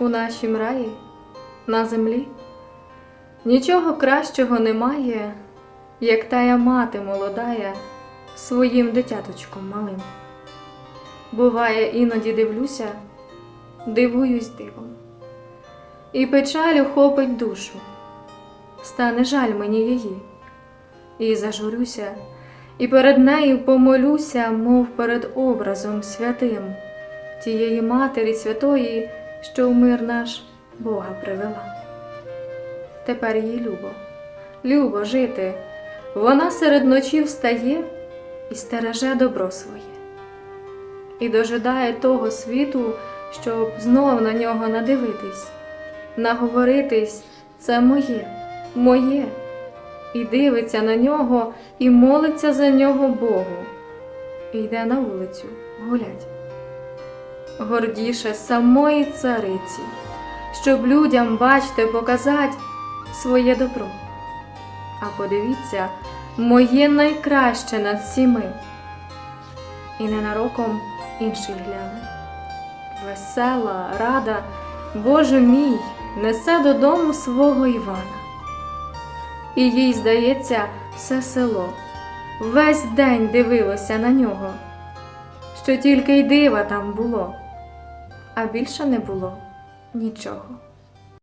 у нашім раї, на землі. Нічого кращого немає, як тая мати молодая своїм дитяточком малим. Буває, іноді дивлюся, дивуюсь дивом. І печаль охопить душу, стане жаль мені її, і зажурюся, і перед нею помолюся, мов перед образом святим, тієї Матері Святої, що в мир наш Бога привела. Тепер їй любо, любо жити, вона серед ночі встає і стереже добро своє, і дожидає того світу, щоб знов на нього надивитись, наговоритись це моє, моє, і дивиться на нього, і молиться за нього Богу, і йде на вулицю гулять. Гордіше самої цариці, щоб людям, бачте, показать своє добро. А подивіться, моє найкраще над всіми. І ненароком інший гляне. Весела, рада, Боже мій, несе додому свого Івана. І їй, здається, все село весь день дивилося на нього, що тільки й дива там було, а більше не було нічого.